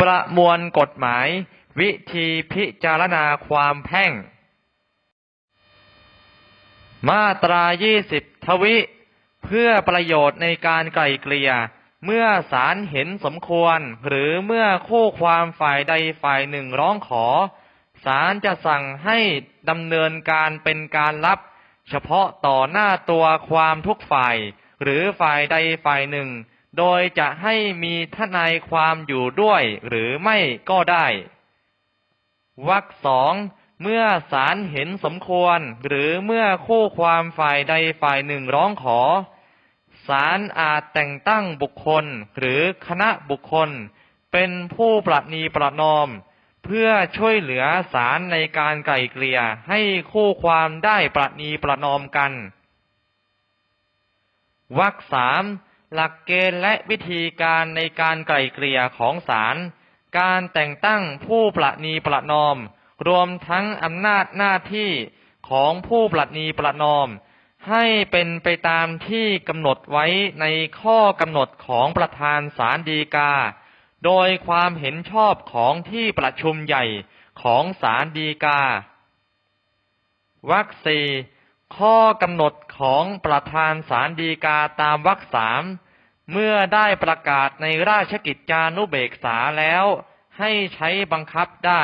ประมวลกฎหมาย วิธีพิจารณาความแพ่ง มาตรา 20 ทวิ เพื่อประโยชน์ในการไกล่เกลี่ย เมื่อศาลเห็นสมควร หรือเมื่อคู่ความฝ่ายใดฝ่ายหนึ่งร้องขอศาลจะสั่งให้ดำเนินการเป็นการลับ เฉพาะต่อหน้าตัวความทุกฝ่าย หรือฝ่ายใดฝ่ายหนึ่ง โดยจะให้มีทนายความอยู่ด้วยหรือไม่ก็ได้ วรรคสองเมื่อศาลเห็นสมควร หรือเมื่อคู่ความฝ่ายใดฝ่ายหนึ่งร้องขอศาลอาจแต่งตั้งบุคคลหรือคณะบุคคล เป็นผู้ประนีประนอม เพื่อช่วยเหลือศาลในการไกล่เกลี่ยให้คู่ความได้ประนีประนอมกันวรรคสาม หลักเกณฑ์และวิธีการในการไกล่เกลี่ยของศาล การแต่งตั้งผู้ประนีประนอม รวมทั้งอำนาจหน้าที่ของผู้ประนีประนอม ให้เป็นไปตามที่กำหนดไว้ในข้อกำหนดของประธานศาลฎีกา โดยความเห็นชอบของที่ประชุมใหญ่ของศาลฎีกาวรรคสี่ ข้อกำหนดของประธานสารดีกาตามวรรคสามเมื่อได้ประกาศในราชกิจจานุเบกษาแล้ว ให้ใช้บังคับได้